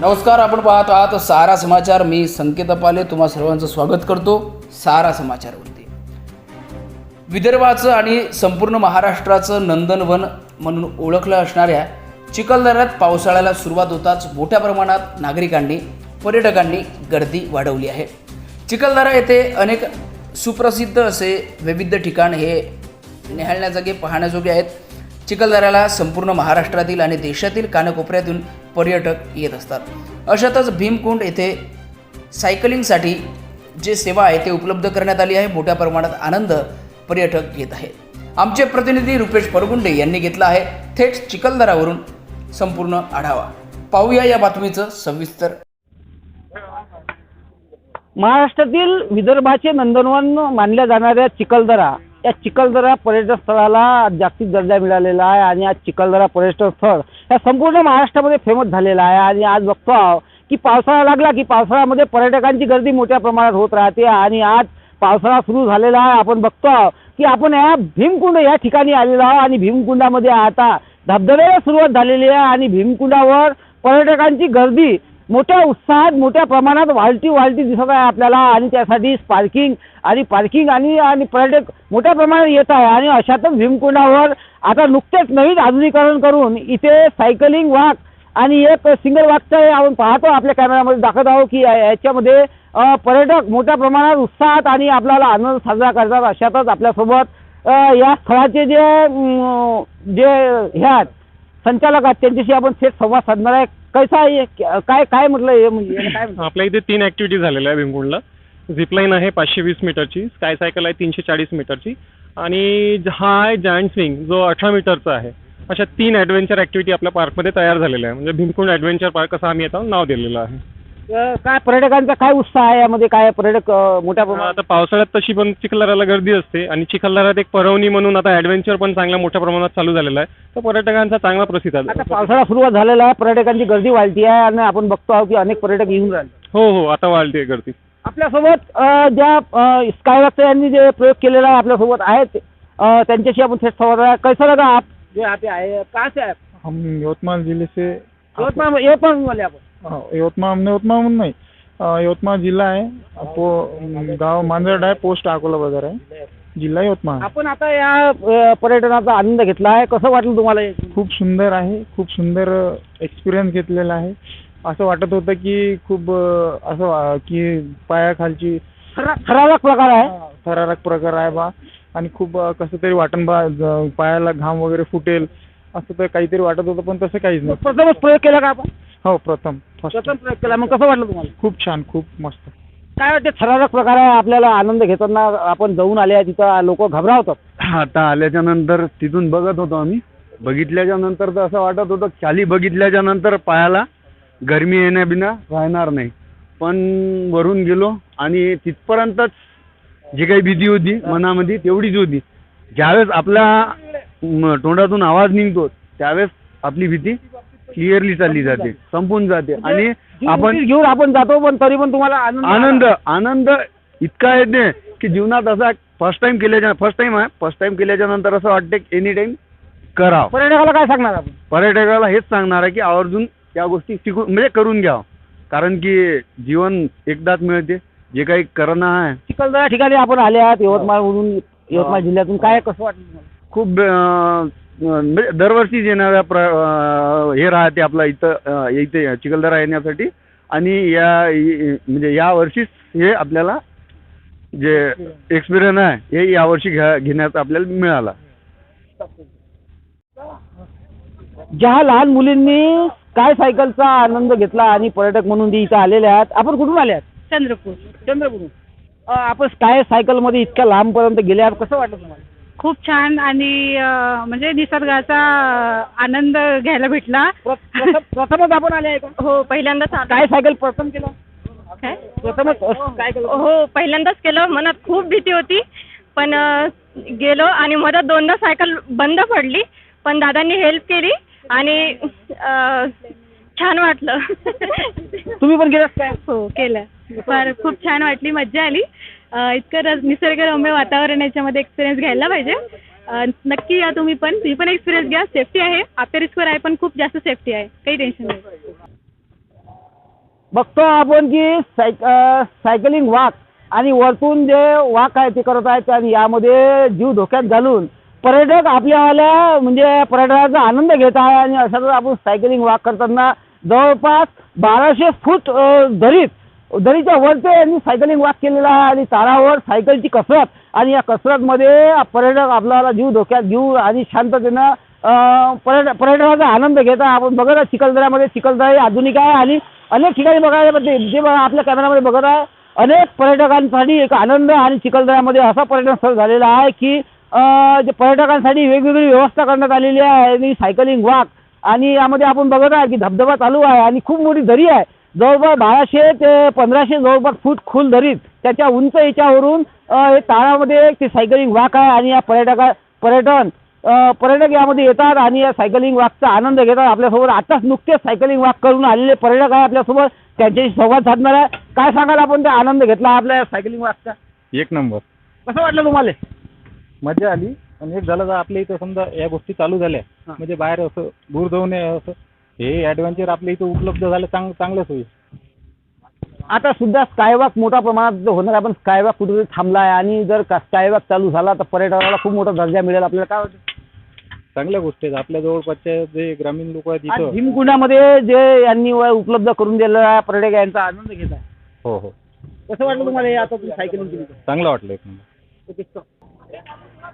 नमस्कार आपण पाहत आहात सारा समाचार. मी संकेत पाले तुम्हा सर्वांचं स्वागत करतो सारा समाचारवरती. विदर्भाचं आणि संपूर्ण महाराष्ट्राचं नंदनवन म्हणून ओळखलं असणाऱ्या चिखलदऱ्यात पावसाळ्याला सुरुवात होताच मोठ्या प्रमाणात नागरिकांनी पर्यटकांनी गर्दी वाढवली आहे. चिखलदरा येथे अनेक सुप्रसिद्ध असे विविध ठिकाण हे निहाळण्याजोगे पाहण्याजोगे आहेत. चिखलदऱ्याला संपूर्ण महाराष्ट्रातील आणि देशातील कानकोपऱ्यातून पर्यटक येत असतात. अशातच भीमकुंड येथे सायकलिंगसाठी जे सेवा आहे ते उपलब्ध करण्यात आली आहे. मोठ्या प्रमाणात आनंद पर्यटक घेत आहेत. आमचे प्रतिनिधी रुपेश परगुंडे यांनी घेतला आहे. थेट चिखलदरावरून संपूर्ण आढावा. पाहूया या बातमीचं सविस्तर. महाराष्ट्रातील विदर्भाचे नंदनवन मानल्या जाणाऱ्या चिखलदरा या चिखलदरा पर्यटन स्थळाला जागतिक दर्जा मिळालेला आहे आणि आज चिखलदरा पर्यटन स्थळ या संपूर्ण महाराष्ट्रामध्ये फेमस झालेला आहे. आणि आज बघतो आहोत की पावसाळा लागला की पावसाळ्यामध्ये पर्यटकांची गर्दी मोठ्या प्रमाणात होत राहते आणि आज पावसाळा सुरू झालेला आहे. आपण बघतो आहोत की आपण या भीमकुंड या ठिकाणी आलेलो आहोत आणि भीमकुंडामध्ये आता धबधब्याला सुरुवात झालेली आहे आणि भीमकुंडावर पर्यटकांची गर्दी मोठ्या उत्साहात मोठ्या प्रमाणात वाढती वाढती दिसत आहे आपल्याला. आणि त्यासाठी पार्किंग आणि पार्किंग आणि आणि पर्यटक मोठ्या प्रमाणात येत आहे. आणि अशातच भीमकुंडावर आता नुकतेच नवीन आधुनिकरण करून इथे सायकलिंग वाक आणि एक सिंगल वाकचं हे आपण पाहतो आपल्या कॅमेऱ्यामध्ये दाखवत आहोत की याच्यामध्ये पर्यटक मोठ्या प्रमाणात उत्साहात आणि आपल्याला आनंद साजरा करतात. अशातच आपल्यासोबत या स्थळाचे जे जे हे आहेत संचालक आहेत त्यांच्याशी आपण थेट संवाद साधणार आहे. कैसा आहे काय काय म्हटलं हे म्हणजे याला काय म्हणतात? आपल्या इथे तीन ऍक्टिव्हिटी झालेल्या आहे भीमकुंडला. झिपलाईन आहे पाचशे वीस मीटरची स्काय सायकल आहे तीनशे चाळीस मीटरची. आणि ज- हा आहे जायंट स्विंग जो अठरा मीटरचा आहे. अशा तीन ॲडव्हेंचर ॲक्टिव्हिटी आपल्या पार्कमध्ये तयार झालेल्या आहे म्हणजे भीमकुंड ॲडव्हेंचर पार्क असं आम्ही आता नाव दिलेलं आहे. अ, काय पर्यटकांचा काय उत्साह आहे यामध्ये? काय पर्यटक अ, मोठ्या प्रमाणात? आता पावसाळ्यात तशी पण चिखलदऱ्याला गर्दी असते आणि चिखलदऱ्यात एक परवणी म्हणून आता ॲडव्हेंचर पण चांगल्या मोठ्या प्रमाणात चालू झालेला आहे. तर पर्यटकांचा चांगला प्रसिद्ध आता आहे पावसाळा सुरुवात झालेला आहे पर्यटकांची गर्दी वाढती आहे आणि आपण बघतो आहोत की अनेक पर्यटक येऊन राहिले. हो हो आता वाढते गर्दी. आपल्यासोबत अ, ज्या स्कायवॉकचा यांनी जे प्रयोग केलेला आहे आपल्यासोबत आहेत. अ, त्यांच्याशी आपण थेट संवाद आहे कैसा लगा आप? जे यहाँ पे आए कहाँ से आए आप? हम यवतमाळ जिले से यवतमाळ यवतमाळ वाले आपण. हाँ, यवतमाळ हमने यवतमाळ म्हणून नाही यवतमाळ जिल्हा आहे. पो गाव मांजरड आहे पोस्ट अकोला बाजार आहे. जिल्हा यवतमाळ. आपण आता या अ, पर्यटनाचा आनंद घेतला आहे. कसं वाटलं तुम्हाला हे? खूप सुंदर आहे. खूप सुंदर एक्सपिरियन्स घेतलेला आहे. असं वाटत होतं की खूप अ, असं वा- की पायाखालची थरा- थरारक प्रकार आहे. थरारक प्रकार आहे बा. आणि खूप अ, कसं तरी वाटण बा ज- पायाला घाम वगैरे फुटेल असं तर काहीतरी वाटत होतं पण तसं काहीच नाही प्रथमच प्रयोग केला का आपण? हो प्रथम. फर्स्ट प्रथम प्रयोग केला. मग कसं वाटलं तुम्हाला? खूप छान खूप मस्त. काय वाटते थरारक प्रकार आहे आपल्याला आनंद घेताना आपण जाऊन आले आहे तिथं लोक घबरावतात? आता आल्याच्यानंतर तिथून बघत होतो आम्ही. बघितल्याच्या नंतर तर असं वाटत होतं खाली बघितल्याच्या नंतर पायाला गरमी येण्याबिना राहणार नाही. पण वरून गेलो आणि तिथपर्यंतच जी काही भीती होती मनामध्ये तेवढीच होती. ज्यावेळेस आपल्या म, तोंडातून आवाज निघतो त्यावेळेस आपली भीती क्लिअरली चालली जाते. संपून जाते. आणि आपण घेऊन आपण जातो पण तरी पण तुम्हाला आनंद आनंद इतका येते की जीवनात असा फर्स्ट टाइम केल्याच्या फर्स्ट टाइम आहे फर्स्ट टाइम केल्याच्यानंतर असं वाटते एनी टाइम करावं. पर्यटकाला काय सांगणार आपण? पर्यटकाला हेच सांगणार आहे की आवर्जून या गोष्टी शिकून म्हणजे करून घ्यावं. कारण की जीवन एकदाच मिळते. जे काही करणं आहे. चिखलदरा ठिकाणी आपण आले आहात यवतमाळमधून यवतमाळ जिल्ह्यातून. काय कसं वाटलं खूप म्हणजे दरवर्षीच येणाऱ्या प्र हे राहते आपला इथं इथे चिखलदरा येण्यासाठी. आणि या म्हणजे या वर्षीच हे आपल्याला जे एक्सपिरियन्स आहे हे यावर्षी घ्या घेण्याचा आपल्याला मिळाला. ज्या लहान मुलींनी काय सायकलचा आनंद घेतला आणि पर्यटक म्हणून ते इथं आलेले आहात आपण कुठून आले आहात? चंद्रपूर. चंद्रपूरून अं, आपण काय सायकलमध्ये इतक्या लांबपर्यंत गेले आहात कसं वाटलं तुम्हाला? खूप छान आणि अं, म्हणजे निसर्गाचा आनंद घ्यायला भेटला. प्र- प्रथम- प्रथमच आपण आले आहे का? हो पहिल्यांदाच आलो. काय सायकल प्रथम केलं? काय? प्रथमच अं, काय केलं? हो पहिल्यांदाच केलं. मनात खूप भीती होती. पण अं, गेलो आणि मधात दोनदा सायकल बंद पडली. पण दादांनी हेल्प केली आणि अं, छान वाटलं. तुम्ही पण गेलात काय? हो केलं. फार खूप छान वाटली. मज्जा आली. इतकं रस- निसर्गरम्य वातावरण याच्यामध्ये एक्सपिरियन्स घ्यायला पाहिजे. नक्की या तुम्ही पण. तुम्ही पण एक्सपिरियन्स घ्या. सेफ्टी आहे. आपल्या रिस्कवर आहे पण खूप जास्त सेफ्टी आहे. काही टेन्शन नाही. बघतो आपण की सायक सायकलिंग वाक आणि वरतून जे वाक आहे ते करत आहेत आणि यामध्ये जीव धोक्यात घालून पर्यटक आपल्याला म्हणजे पर्यटनाचा आनंद घेत आहे आणि अशातच आपण सायकलिंग वाक करताना जवळपास बाराशे फूट धरीत दरीच्या वरती यांनी सायकलिंग वाक केलेला आहे आणि तारावर सायकलची कसरत आणि या कसरतमध्ये पर्यटक आपल्याला जीव धोक्यात घेऊ आणि शांततेनं पर्यट पर्यटनाचा आनंद घेता आपण बघत आहे चिखलदऱ्यामध्ये. चिखलदरा हे आधुनिक आहे आणि अनेक ठिकाणी बघायला जे बघा आपल्या कॅमेरामध्ये बघत आहे अनेक पर्यटकांसाठी एक आनंद आणि चिखलदऱ्यामध्ये असा पर्यटन स्थळ झालेला आहे की जे पर्यटकांसाठी वेगवेगळी व्यवस्था करण्यात आलेली आहे. आणि सायकलिंग वाक आणि यामध्ये आपण बघत आहे की धबधबा चालू आहे आणि खूप मोठी दरी आहे. जवळपास बाराशे ते पंधराशे जवळपास फूट खोल दरीत त्याच्या उंच याच्यावरून हे ताळामध्ये ते सायकलिंग वॉक आहे आणि या पर्यटका पर्यटन पर्यटक यामध्ये येतात आणि या सायकलिंग वॉकचा आनंद घेतात. आपल्यासोबत आताच नुकतेच सायकलिंग वॉक करून आलेले पर्यटक आहे आपल्यासोबत. त्यांच्याशी संवाद साधणार आहे. काय सांगाल आपण? ते आनंद घेतला आपल्या सायकलिंग वॉकचा. एक नंबर. कसं वाटलं तुम्हाला? मजा आली. आणि एक झालं तर आपल्या इथं समजा या गोष्टी चालू झाल्या. म्हणजे बाहेर असं दूर जाऊ नये असं हे ॲडव्हेंचर आपल्या इथं उपलब्ध झालं चांग चांगलंच होईल. आता सुद्धा स्कायवॉक मोठ्या प्रमाणात जो होणार आहे पण स्कायवॉक कुठेतरी थांबला आहे आणि जर का स्कायवॉक चालू झाला तर पर्यटकाला खूप मोठा दर्जा मिळेल. आपल्याला काय वाटतं? चांगल्या गोष्टी आहेत. आपल्या जवळपासच्या जे ग्रामीण लोक आहेत आज इथं. भीमकुंडामध्ये जे यांनी व- उपलब्ध करून दिलेलं आहे पर्यटक यांचा आनंद घेत आहे. हो हो. कसं वाटलं तुम्हाला हे आता तुम्ही सायकलिंग केली? तर? चांगलं वाटलं एक नंबर.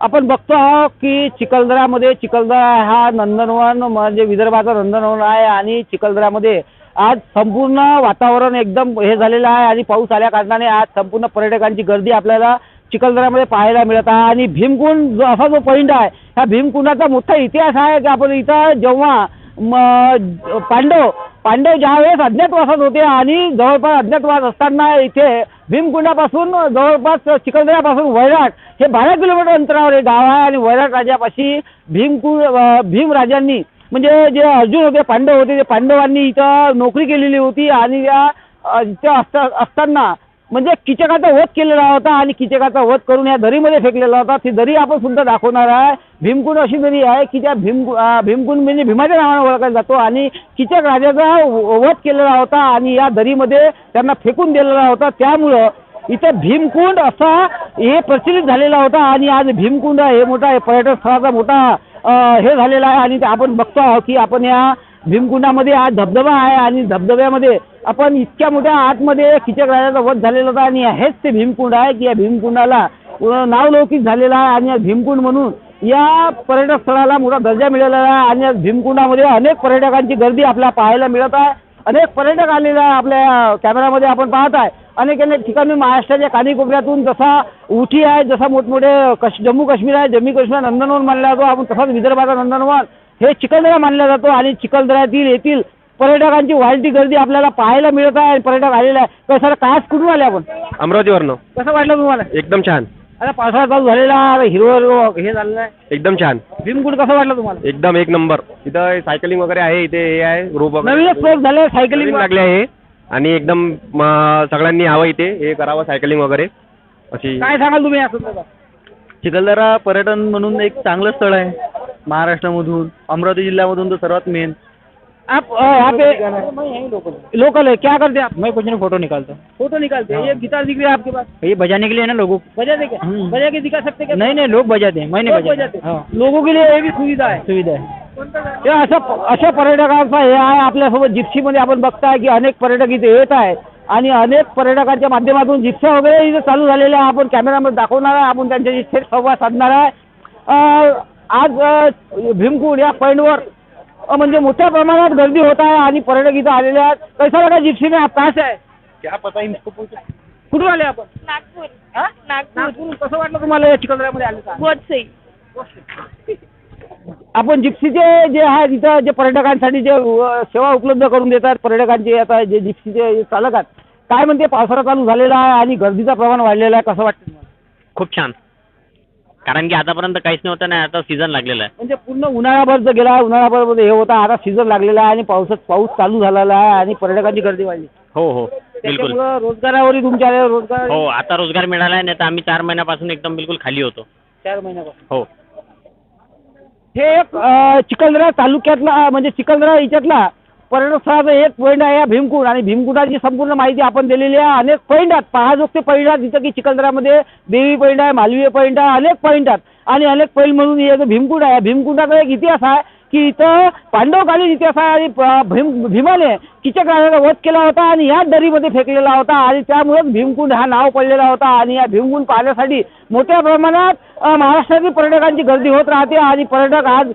आपण बघतो आहोत की चिखलदरामध्ये चिखलदरा हा नंदनवन म्हणजे विदर्भाचं नंदनवन आहे आणि चिखलदरामध्ये आज संपूर्ण वातावरण एकदम हे झालेलं आहे आणि पाऊस आल्या कारणाने आज संपूर्ण पर्यटकांची गर्दी आपल्याला चिखलदरामध्ये पाहायला मिळत आहे. आणि भीमकुंड जो असा जो पॉईंट आहे ह्या भीमकुंडाचा मोठा इतिहास आहे की आपण इथं जेव्हा पांडव पांडव ज्यावेळेस अज्ञातवासात होते आणि जवळपास अज्ञातवास असताना इथे भीमकुंडापासून जवळपास चिखलदऱ्यापासून वैराट हे बारा किलोमीटर अंतरावर हे गाव आहे आणि वैराट राजापाशी भीमकुंड भीमराजांनी म्हणजे जे अर्जुन होते पांडव होते ते पांडवांनी इथं नोकरी केलेली होती आणि त्या इथं असता असताना म्हणजे किचकाचा वध केलेला होता आणि किचकाचा वध करून या दरीमध्ये फेकलेला होता. ती दरी आपण सुद्धा दाखवणार आहे. भीमकुंड अशी दरी आहे की त्या भीम भीमकुंड म्हणजे भीमाच्या नावाने ओळखला जातो आणि किचक राजाचा वध केलेला होता आणि या दरीमध्ये त्यांना फेकून दिलेला होता. त्यामुळं इथं भीमकुंड असा हे प्रचलित झालेला होता आणि आज भीमकुंड हे मोठा हे पर्यटन स्थळाचा मोठा हे झालेला आहे आणि ते आपण बघतो आहोत की आपण या भीमकुंडामध्ये आज धबधबा आहे आणि धबधब्यामध्ये आपण इतक्या मोठ्या आतमध्ये किचक राजाचा वध झालेला होता आणि हेच ते भीमकुंड आहे की या भीमकुंडाला नावलौकिक झालेला आहे आणि या भीमकुंड म्हणून या पर्यटक स्थळाला मोठा दर्जा मिळालेला आहे आणि या भीमकुंडामध्ये अनेक पर्यटकांची गर्दी आपल्याला पाहायला मिळत आहे. अनेक पर्यटक आलेले आहे आपल्या कॅमेरामध्ये आपण पाहत आहे. अनेक अनेक ठिकाणी महाराष्ट्राच्या कानीकोपऱ्यातून जसा उठी आहे जसा मोठमोठे कश जम्मू काश्मीर आहे जम्मू काश्मीर नंदनवन मानला जातो आपण तसाच विदर्भाचा नंदनवन. हे चिखलदरा मानला जातो आणि चिखलदऱ्यातील येथील पर्यटकांची वाढती गर्दी आपल्याला पाहायला मिळत आहे आणि पर्यटक आलेले आहे तर सर काय कुठून आले आपण? अमरावतीवरनं. कसं वाटलं तुम्हाला? एकदम छान. आता पावसाळा चालू झालेला आहे. हिरवं हिरवं हे झालेलं आहे. एकदम छान. भीमकुंड कसं वाटलं तुम्हाला? एकदम एक नंबर. इथं सायकलिंग वगैरे आहे इथे हे आहे ग्रुप वगैरे. नवीनच प्रयोग झाले सायकलिंग नवीन लागले आहे. आणि एकदम म, सगळ्यांनी यावं इथे हे करावं सायकलिंग वगैरे. अशी काय सांगाल तुम्ही या संदर्भात? चिखलदरा पर्यटन म्हणून एक चांगलं स्थळ आहे. महाराष्ट्रामधून अमरावती जिल्ह्यामधून तर सर्वात मेन आप अ, यहाँ पे लोकल है क्या करते आप? मैं कुछ नहीं फोटो निकालता फोटो निकालते हैं. ये गिटार दिख रही है आपके पास? ये बजाने के लिए है ना लोगों को? बजा दे क्या? बजा के दिखा सकते क्या? नहीं नहीं लोग बजाते हैं. मैं नहीं लोग बजाता बजाते हाँ। लोगों के लिए ये भी सुविधा आहे सुविधा है। हे अशा अशा पर्यटकांचा हे आहे. आपल्यासोबत जिप्सीमध्ये आपण बघताय की अनेक पर्यटक इथे येत आहे. आणि अनेक पर्यटकांच्या माध्यमातून जिप्स्या वगैरे इथे चालू झालेल्या आहे. आपण कॅमेरामध्ये दाखवणार आहे. आपण त्यांच्याशी थेट संवाद साधणार आहे. अं, आज भीमकुंड या पॉईंटवर अं, म्हणजे मोठ्या प्रमाणात गर्दी होत आहे आणि पर्यटक इथं आलेले आहेत. कैसा लगा जिप्सी में से आहे. क्या पता इनको कुठून आले आपण? नागपूर. हा? नागपूर. कसं वाटलं तुम्हाला या चिखलदऱ्यामध्ये आले का? बहुत सही आपण जिप्सीचे जे आहे तिथं जे पर्यटकांसाठी जे अ, सेवा उपलब्ध करून देतात पर्यटकांचे आता जे जिप्सीचे जे चालक आहेत काय म्हणते पावसाळा चालू झालेला आहे आणि गर्दीचं प्रमाण वाढलेलं आहे कसं वाटतं तुम्हाला? खूप छान. कारण की आतापर्यंत काहीच नव्हतं नाही आता सीझन लागलेला आहे. म्हणजे पूर्ण उन्हाळाभर जर गेला उन्हाळाभर हे होता आता सीझन लागलेला आहे आणि पावसात पाऊस चालू झालेला आहे आणि पर्यटकांची गर्दी वाढली. हो हो. बिलकुल. त्याच्यामुळं रोजगारावरही तुमच्या रोजगार हो आता रोजगार मिळाला आहे नाही तर आम्ही चार महिन्यापासून एकदम बिलकुल खाली होतो. चार महिन्यापासून. हो. हे एक अ, चिखलदरा तालुक्यातला म्हणजे चिखलदरा याच्यातला पर्यटनस्थळाचं एक पॉईंट आहे या भीमकुंड आणि भीमकुंडाची संपूर्ण माहिती आपण दिलेली आहे. अनेक पॉईंट आहेत. पाहाजोगते पॉईंट आहेत जिथं की चिखलदऱ्यामध्ये देवी पॉईंट आहे मालवीय पॉईंट आहे अनेक पॉईंट आहेत. आणि अनेक पैल म्हणून हे भीमकुंड आहे भीमकुंडाचा एक इतिहास आहे. की इथं पांडवकालीन इतिहास आणि भीम भीमाने किचकराजाचा वध केला होता आणि याच दरीमध्ये फेकलेला होता आणि त्यामुळेच भीमकुंड हा नाव पडलेला होता आणि या भीमकुंड पाहण्यासाठी मोठ्या प्रमाणात महाराष्ट्रातील पर्यटकांची गर्दी होत राहते आणि पर्यटक आज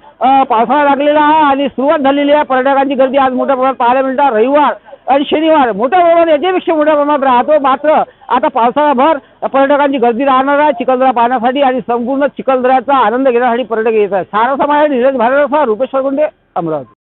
पावसाळा लागलेला आहे आणि सुरुवात झालेली आहे. पर्यटकांची गर्दी आज मोठ्या प्रमाणात पाहायला मिळतात रविवार आणि शनिवार मोठा प्रमाण याच्यापेक्षा मोठ्या प्रमाणात राहतो. मात्र आता पावसाळाभर पर्यटकांची गर्दी राहणार आहे. चिखलदरा पाहण्यासाठी आणि संपूर्ण चिखलदऱ्याचा आनंद घेण्यासाठी पर्यटक येत आहेत. सारा समाज निरज भारत रुपेश्वर गुंडे अमरावती.